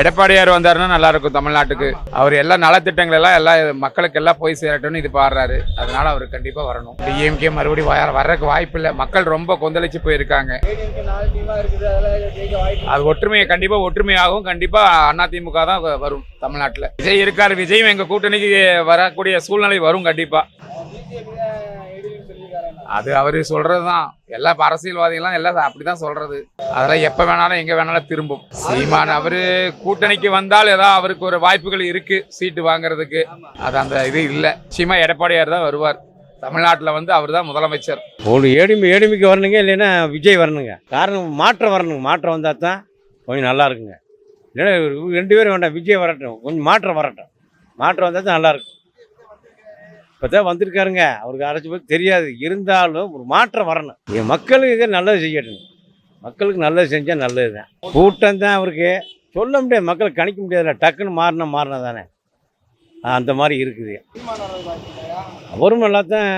எடப்பாடியார் வந்தாருன்னா நல்லா இருக்கும் தமிழ்நாட்டுக்கு. அவர் எல்லா நலத்திட்டங்கள் எல்லாம் எல்லா மக்களுக்கு எல்லாம் போய் சேரட்டும்னு இது பாடுறாரு. அதனால அவர் கண்டிப்பா வரணும். டிஎம்கே மறுபடியும் வர்றதுக்கு வாய்ப்பு இல்லை. மக்கள் ரொம்ப கொந்தளிச்சு போயிருக்காங்க. அது ஒற்றுமையை கண்டிப்பா ஒற்றுமையாகவும் கண்டிப்பா அதிமுக தான் வரும் தமிழ்நாட்டில். விஜய் இருக்காரு விஜயும் எங்க கூட்டணிக்கு வரக்கூடிய சூழ்நிலை வரும் கண்டிப்பா. அது அவர் சொல்றது தான் எல்லா இப்ப எல்லாம் அப்படிதான் சொல்றது. அதெல்லாம் எப்ப வேணாலும் எங்க வேணாலும் திரும்பும். சீமான் அவரு கூட்டணிக்கு வந்தால் ஏதாவது அவருக்கு ஒரு வாய்ப்புகள் இருக்கு சீட்டு வாங்குறதுக்கு. அது அந்த இது இல்லை. சீமா எடப்பாடியார் தான் வருவார். தமிழ்நாட்டில் வந்து அவர் தான் முதலமைச்சர். ஒரு ஏடிமி ஏடிமிக்கு வரணுங்க இல்லைன்னா விஜய் வரணுங்க. காரணம் மாற்றம் வரணுங்க. மாற்றம் வந்தால் தான் கொஞ்சம் நல்லா இருக்குங்க. இல்லைன்னா ரெண்டு பேரும் வேண்டாம் விஜய் வரட்டும். கொஞ்சம் மாற்றம் வரட்டும். மாற்றம் வந்தால் தான் நல்லா இருக்கும். இப்போ தான் வந்திருக்காருங்க. அவருக்கு அரைச்சி போய் தெரியாது. இருந்தாலும் ஒரு மாற்றம் வரணும். என் மக்களுக்கு நல்லது செய்யட்டும். மக்களுக்கு நல்லது செஞ்சால் நல்லது தான் கூட்டம் தான் அவருக்கு. சொல்ல முடியாது. மக்களுக்கு கணிக்க முடியாதுல்ல. டக்குன்னு மாறினா மாறினா தானே அந்த மாதிரி இருக்குது. அவரும் நல்லா தான்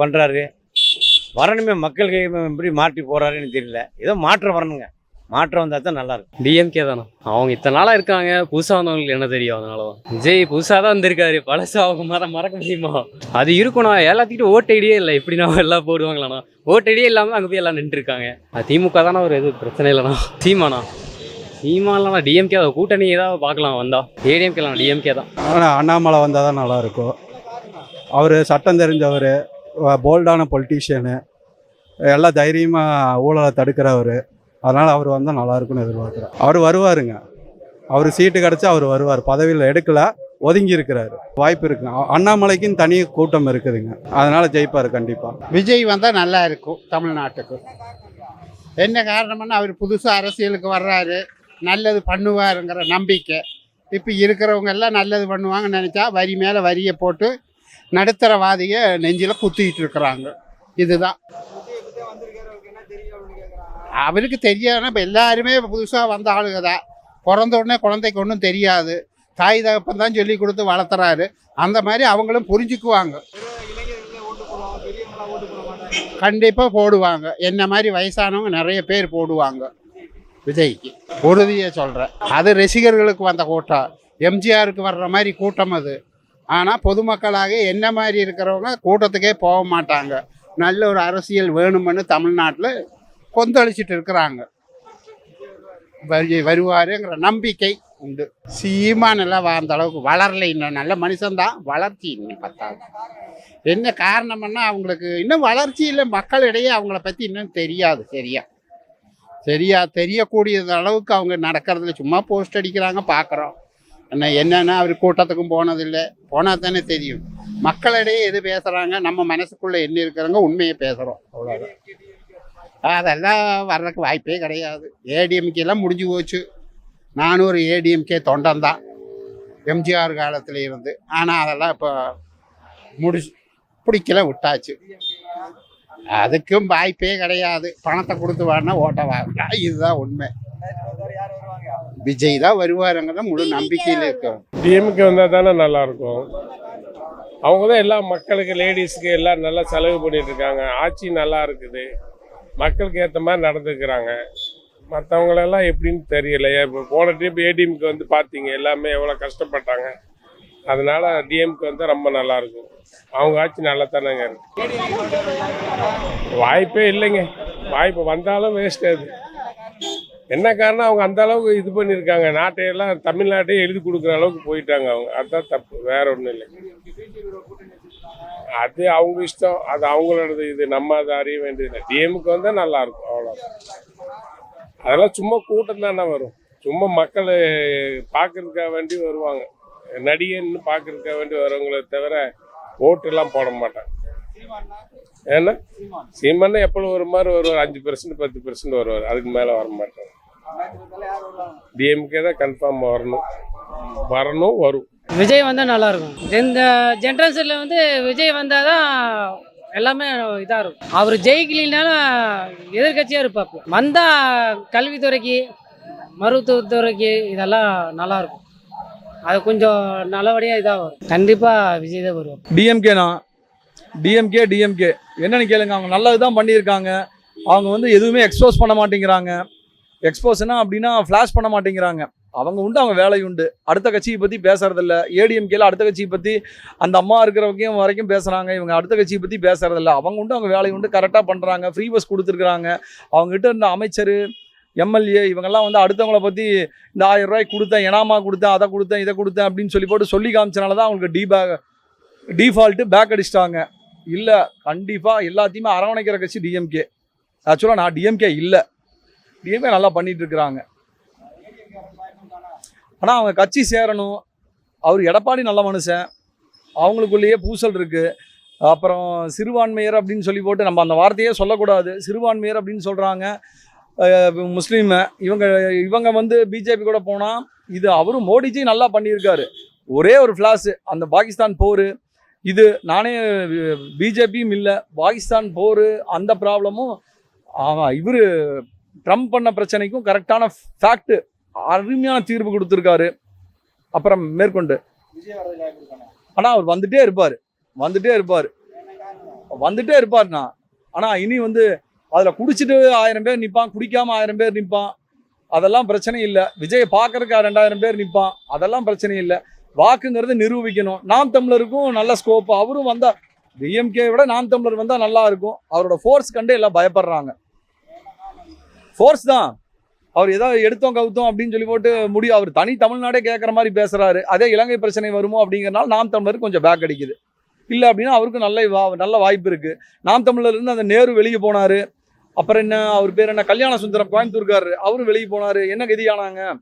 பண்ணுறாரு வரணுமே. மக்களுக்கு எப்படி மாற்றி போகிறாருன்னு தெரியல. ஏதோ மாற்றம் வரணுங்க. மாற்றம் வந்தால் தான் நல்லா இருக்கும் டிஎம்கே தானே? அவங்க இத்தனை நாளாக இருக்காங்க. புதுசாக வந்தவங்களுக்கு என்ன தெரியும் அதனால தான் விஜய் புதுசாக தான் வந்திருக்காரு. பழசு அவங்க மற மறக்க முடியுமா? அது இருக்கணும். எல்லாத்துக்கிட்ட ஓட்டு ஐடியே இல்லை. எப்படின்னா எல்லாம் போடுவாங்களாண்ணா? ஓட்டு ஐடியே இல்லாமல் அங்கே போய் எல்லாம் நின்றுருக்காங்க. அது திமுக தானே ஒரு எது பிரச்சனை இல்லைண்ணா. சீமாண்ணா? சீமாலாம் டிஎம்கே கூட்டணி ஏதாவது பார்க்கலாம். வந்தா. ஏடிஎம்கேலாம் டிஎம்கே தான். ஆனால் அண்ணாமலை வந்தால் தான் நல்லாயிருக்கும். அவர் சட்டம் தெரிஞ்சவர் போல்டான பொலிட்டீஷியனு எல்லாம் தைரியமாக ஊழலை தடுக்கிறவர். அதனால் அவர் வந்தால் நல்லாயிருக்குன்னு எதிர்பார்க்குறேன். அவர் வருவாருங்க. அவர் சீட்டு கிடச்சா அவர் வருவார். பதவியில் எடுக்கல ஒதுங்கி இருக்கிறாரு. வாய்ப்பு இருக்கு. அண்ணாமலைக்குன்னு தனி கூட்டம் இருக்குதுங்க. அதனால் ஜெயிப்பார் கண்டிப்பாக விஜய் வந்தால் நல்லா இருக்கும் தமிழ்நாட்டுக்கு. என்ன காரணம்னா அவர் புதுசாக அரசியலுக்கு வர்றாரு. நல்லது பண்ணுவாருங்கிற நம்பிக்கை. இப்போ இருக்கிறவங்க எல்லாம் நல்லது பண்ணுவாங்கன்னு நினச்சா வரி மேலே வரியை போட்டு நடுத்தரவாதியை நெஞ்சில் குத்திக்கிட்டு இருக்கிறாங்க. இதுதான். அவருக்கு தெரியாதுன்னா இப்போ எல்லாருமே புதுசாக வந்த ஆளுங்க தான். பிறந்த உடனே குழந்தைக்கு ஒன்றும் தெரியாது. தாய் தகப்பன் தான் சொல்லி கொடுத்து வளர்த்துறாரு. அந்த மாதிரி அவங்களும் புரிஞ்சுக்குவாங்க. கண்டிப்பாக போடுவாங்க. என்ன மாதிரி வயசானவங்க நிறைய பேர் போடுவாங்க. விஜய்க்கு. உறுதியை சொல்கிறேன் அது ரசிகர்களுக்கு வந்த கூட்டம். எம்ஜிஆருக்கு வர்ற மாதிரி கூட்டம் அது. ஆனால் பொதுமக்களாக என்ன மாதிரி இருக்கிறவங்க கூட்டத்துக்கே போக மாட்டாங்க. நல்ல ஒரு அரசியல் வேணுமென்னு தமிழ்நாட்டில் கொந்தளிச்சிட்டு இருக்கிறாங்க வரி வருவாருங்கிற நம்பிக்கை உண்டு. சீமான் எல்லாம் வாழ்ந்த அளவுக்கு வளரல. இன்னும் நல்ல மனுஷன்தான். வளர்ச்சி இன்னும் பத்தாது. என்ன காரணம்னா அவங்களுக்கு இன்னும் வளர்ச்சி இல்லை. மக்களிடையே அவங்கள பற்றி இன்னும் தெரியாது. சரியா? சரியா? தெரியக்கூடிய அளவுக்கு அவங்க நடக்கிறதுல சும்மா போஸ்ட் அடிக்கிறாங்க பார்க்குறோம் என்ன என்னென்னா அவர் கூட்டத்துக்கும் போனதில்லை. போனால் தானே தெரியும். மக்களிடையே எது பேசுகிறாங்க நம்ம மனசுக்குள்ளே என்ன இருக்கிறாங்க உண்மையை பேசுகிறோம் அவ்வளோதான் அதெல்லாம் வர்றதுக்கு வாய்ப்பே கிடையாது. ஏடிஎம்கே எல்லாம் முடிஞ்சு போச்சு. நானும் ஒரு ஏடிஎம்கே தொண்டன் தான். எம்ஜிஆர் காலத்தில் இருந்து. ஆனால் அதெல்லாம் இப்போ முடிச்சு பிடிக்கல விட்டாச்சு. அதுக்கும் வாய்ப்பே கிடையாது. பணத்தை கொடுத்து வாடினா ஓட்ட வாங்கினா இதுதான் உண்மை. விஜய் தான் வருவாருங்கிறத முழு நம்பிக்கையில் இருக்கும் டிஎம்கே வந்தால் தானே நல்லாயிருக்கும். அவங்க தான் எல்லா மக்களுக்கு லேடிஸ்க்கு எல்லாம் நல்லா செலவு பண்ணிட்டு இருக்காங்க. ஆட்சி நல்லா இருக்குது. மக்களுக்கு ஏற்ற மாதிரி நடந்துக்கிறாங்க. மற்றவங்களெல்லாம் எப்படின்னு தெரியல. இப்போ போன ட்ரிப் ஏடிஎம்க்கு வந்து பார்த்தீங்க எல்லாமே எவ்வளோ கஷ்டப்பட்டாங்க. அதனால டிஎம்க்கு வந்து ரொம்ப நல்லா இருக்கும். அவங்க ஆட்சி நல்லா தானேங்க இருக்கு. வாய்ப்பே இல்லைங்க. வாய்ப்பு வந்தாலும் வேஸ்ட் அது. என்ன காரணம்? அவங்க அந்த அளவுக்கு இது பண்ணியிருக்காங்க. நாட்டையெல்லாம் தமிழ்நாட்டையே எழுதி கொடுக்குற அளவுக்கு போயிட்டாங்க அவங்க. அதுதான் தப்பு. வேற ஒன்றும் இல்லை அது அவங்க இஷ்டம் அது அவங்களோடது இது நம்ம அதை அறிய வேண்டியதில்லை டிஎம்க்கு வந்தால் நல்லா இருக்கும் அவ்வளோ அதெல்லாம் சும்மா கூட்டம் தானே வரும். சும்மா மக்கள் பார்க்கறதுக்காக வேண்டி வருவாங்க. நடிகன்னு பார்க்கறதுக்காக வேண்டி வருவாங்களே தவிர ஓட்டெல்லாம் போட மாட்டாங்க. ஏன்னா சீமானே எப்பளும் ஒரு மாதிரி வருவார். அஞ்சு பெர்சன்ட் பத்து பெர்சன்ட் வருவார். அதுக்கு மேலே வர மாட்டாங்க டிஎம்கே தான் கன்ஃபார்ம் வரணும். வரணும் வரும். விஜய் வந்தால் நல்லாயிருக்கும். இந்த ஜென்ரேஷனில் வந்து விஜய் வந்தால் தான் எல்லாமே இதாக இருக்கும். அவர் ஜெயிக்கலினாலும் எதிர்கட்சியாக இருப்பாப்பு வந்தால் கல்வித்துறைக்கு மருத்துவத்துறைக்கு இதெல்லாம் நல்லாயிருக்கும். அது கொஞ்சம் நல்லபடியாக இதாக வரும் கண்டிப்பாக விஜய் தான் வருவார். டிஎம்கேனா டிஎம்கே டிஎம்கே என்னென்னு கேளுங்க அவங்க நல்லது தான் பண்ணியிருக்காங்க. அவங்க வந்து எதுவுமே எக்ஸ்போஸ் பண்ண மாட்டேங்கிறாங்க. எக்ஸ்போஸ்னா அப்படின்னா ஃப்ளாஷ் பண்ண மாட்டேங்கிறாங்க. அவங்க உண்டு அவங்க வேலை உண்டு. அடுத்த கட்சியை பற்றி பேசுறதில்ல. ஏடிஎம்கேல அடுத்த கட்சியை பற்றி அந்த அம்மா இருக்கிறவங்க வரைக்கும் பேசுகிறாங்க இவங்க அடுத்த கட்சியை பற்றி பேசுறதில்ல. அவங்க உண்டு அவங்க வேலை உண்டு கரெக்டாக பண்ணுறாங்க ஃப்ரீ பஸ் கொடுத்துருக்குறாங்க. அவங்ககிட்ட இருந்த அமைச்சர் எம்எல்ஏ இவங்கெல்லாம் வந்து அடுத்தவங்கள பற்றி இந்த ஆயிரம் ரூபாய் கொடுத்தேன் எனாமா கொடுத்தேன் அதை கொடுத்தேன் இதை கொடுத்தேன் அப்படின்னு சொல்லி போட்டு சொல்லி காமிச்சனால தான் அவங்களுக்கு டீ பேக் டிஃபால்ட்டு பேக் அடிச்சிட்டாங்க. இல்லை கண்டிப்பாக எல்லாத்தையுமே அரவணைக்கிற கட்சி டிஎம்கே ஆக்சுவலாக நான் டிஎம்கே இல்லை. டிஎம்கே நல்லா பண்ணிகிட்டு இருக்கிறாங்க. ஆனால் அவங்க கட்சி சேரணும். அவர் எடப்பாடி நல்ல மனுஷன். அவங்களுக்குள்ளேயே பூசல் இருக்குது அப்புறம் சிறுபான்மையர் அப்படின்னு சொல்லி போட்டு நம்ம அந்த வார்த்தையே சொல்லக்கூடாது. சிறுபான்மையர் அப்படின்னு சொல்கிறாங்க முஸ்லீமு இவங்க இவங்க வந்து பிஜேபி கூட போனால் இது அவரும் மோடிஜி நல்லா பண்ணியிருக்காரு. ஒரே ஒரு ஃப்ளாஷு அந்த பாகிஸ்தான் போர். இது நானே பிஜேபியும் இல்லை பாகிஸ்தான் போர் அந்த ப்ராப்ளமும் இவர் ட்ரம்ப் பண்ண பிரச்சனைக்கும் கரெக்டான ஃபேக்ட்டு அருமையான தீர்ப்பு கொடுத்துருக்காரு. அப்புறம் மேற்கொண்டு. ஆனால் அவர் வந்துட்டே இருப்பார். வந்துட்டே இருப்பார். வந்துட்டே இருப்பார்ண்ணா. ஆனால் இனி வந்து அதில் குடிச்சிட்டு ஆயிரம் பேர் நிற்பான் குடிக்காம ஆயிரம் பேர் நிற்பான் அதெல்லாம் பிரச்சனை இல்லை. விஜயை பார்க்கறதுக்கு ரெண்டாயிரம் பேர் நிற்பான் அதெல்லாம் பிரச்சனை இல்லை. வாக்குங்கிறது நிரூபிக்கணும். நாம் தமிழருக்கும் நல்ல ஸ்கோப் அவரும் வந்தால் டிஎம்கே விட நாம் தமிழர் வந்தால் நல்லா இருக்கும். அவரோட ஃபோர்ஸ் கண்டு எல்லாம் பயப்படுறாங்க. ஃபோர்ஸ் தான். அவர் ஏதாவது எடுத்தோம் கவுத்தோம் அப்படின்னு சொல்லி போட்டு முடியும் அவர் தனி தமிழ்நாடே கேட்குற மாதிரி பேசுகிறாரு அதே இலங்கை பிரச்சனை வருமோ அப்படிங்கிறனால நாம் தமிழருக்கு கொஞ்சம் பேக் அடிக்குது. இல்லை அப்படின்னா அவருக்கு நல்ல வா- நல்ல வாய்ப்பு இருக்குது நாம் தமிழர்லேருந்து அந்த நேரு வெளியே போனார். அப்புறம் என்ன அவர் பேர் என்ன கல்யாண சுந்தரம் கோயம்புத்தூர்கார் அவரும் வெளியே போனாரு. என்ன கதியானாங்க?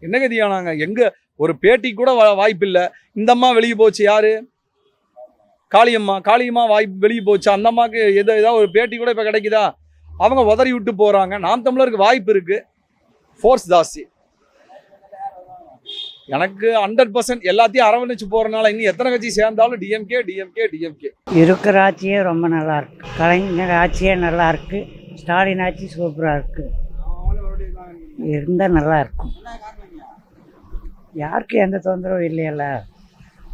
என்ன கதியானாங்க? எங்கே ஒரு பேட்டி கூட வா- வாய்ப்பு இல்லை. இந்த அம்மா வெளியே போச்சு யார்? காளியம்மா. காளியம்மா வாய்ப்பு வெளியே போச்சு? அந்த அம்மாவுக்கு எதோ ஏதாவது ஒரு பேட்டி கூட இப்போ கிடைக்குதா? அவங்க உதறி விட்டு போகிறாங்க நாம் தமிழருக்கு வாய்ப்பு இருக்குது ஃபோர்ஸ் ஜாஸ்தி. எனக்கு ஹண்ட்ரட் பர்சன்ட் எல்லாத்தையும் அரவணைச்சு போகிறனால இன்னும் எத்தனை கட்சி சேர்ந்தாலும் டிஎம்கே டிஎம்கே டிஎம்கே இருக்கிற ஆட்சியே ரொம்ப நல்லா இருக்கு. கலைஞர் ஆட்சியே நல்லா இருக்கு. ஸ்டாலின் ஆட்சி சூப்பராக இருக்கு. இருந்தால் நல்லா இருக்கும். யாருக்கும் எந்த தொந்தரவும் இல்லையல்ல.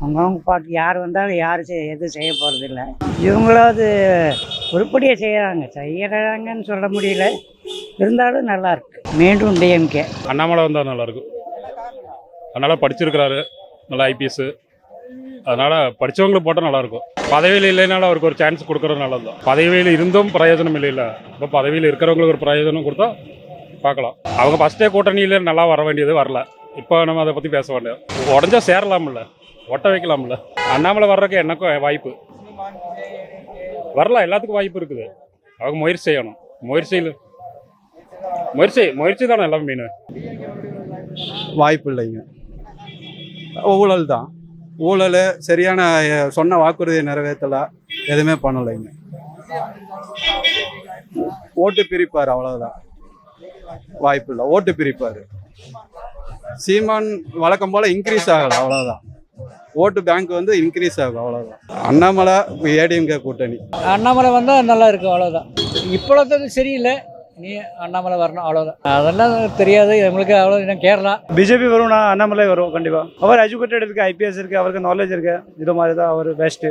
அவங்கவுங்க பாட்டு யார் வந்தாலும் யார் செய் எதுவும் செய்ய போகிறதில்ல இவங்களாவது உருப்படியாக செய்கிறாங்க செய்யறாங்கன்னு சொல்ல முடியல. இருந்தாலும் நல்லா இருக்கு. மீண்டும் டிஎம்கே அண்ணாமலை வந்தால் நல்லாயிருக்கும். அதனால் படிச்சிருக்கிறாரு. நல்லா ஐபிஎஸ் அதனால் படித்தவங்களுக்கு போட்டால் நல்லாயிருக்கும். பதவியில் இல்லைனாலும் அவருக்கு ஒரு சான்ஸ் கொடுக்குறது நல்லது தான். பதவியில் இருந்தும் பிரயோஜனம் இல்லைல்ல. இப்போ பதவியில் இருக்கிறவங்களுக்கு ஒரு பிரயோஜனம் கொடுத்தா பார்க்கலாம். அவங்க ஃபஸ்ட்டே கூட்டணியில் நல்லா வர வேண்டியது வரல. இப்போ நம்ம அதை பற்றி பேச வேண்டாம் உடஞ்சா சேரலாம்ல ஒட்ட வைக்கலாம்ல. அண்ணாமலை வர்றதுக்கு எனக்கும் வாய்ப்பு. வரலாம் எல்லாத்துக்கும் வாய்ப்பு இருக்குது. அவங்க முயற்சி செய்யணும். முயற்சியில் முயற்சி முயற்சி தானே எல்லாம் மீன். வாய்ப்பு இல்லைங்க. ஊழல் தான். ஊழல் சரியான சொன்ன வாக்குறுதியை நிறைவேற்றலை எதுவுமே பண்ணலைங்க. ஓட்டு பிரிப்பார் அவ்வளோதான் வாய்ப்பு இல்லை. ஓட்டு பிரிப்பார். சீமான் வழக்கம் போல் இன்க்ரீஸ் ஆகலை அவ்வளோதான் ஓட்டு பேங்க் வந்து இன்க்ரீஸ் ஆகும் அவ்வளோதான் அண்ணாமலை ஏடிஎம்கே கூட்டணி. அண்ணாமலை வந்தால் நல்லா இருக்கும் அவ்வளோதான் இப்பொழுது சரியில்லை நீ அண்ணாமலை வரணும் அவ்வளோதான் அதெல்லாம் தெரியாது எங்களுக்கு அவ்வளோ இன்னும் கேரளா. பிஜேபி வரும்னா அண்ணாமலை வரும் கண்டிப்பாக அவர் எஜுகேட்டட் இருக்கு ஐபிஎஸ் இருக்கு அவருக்கு நாலேஜ் இருக்கு. இது மாதிரி தான் அவர் பெஸ்ட்டு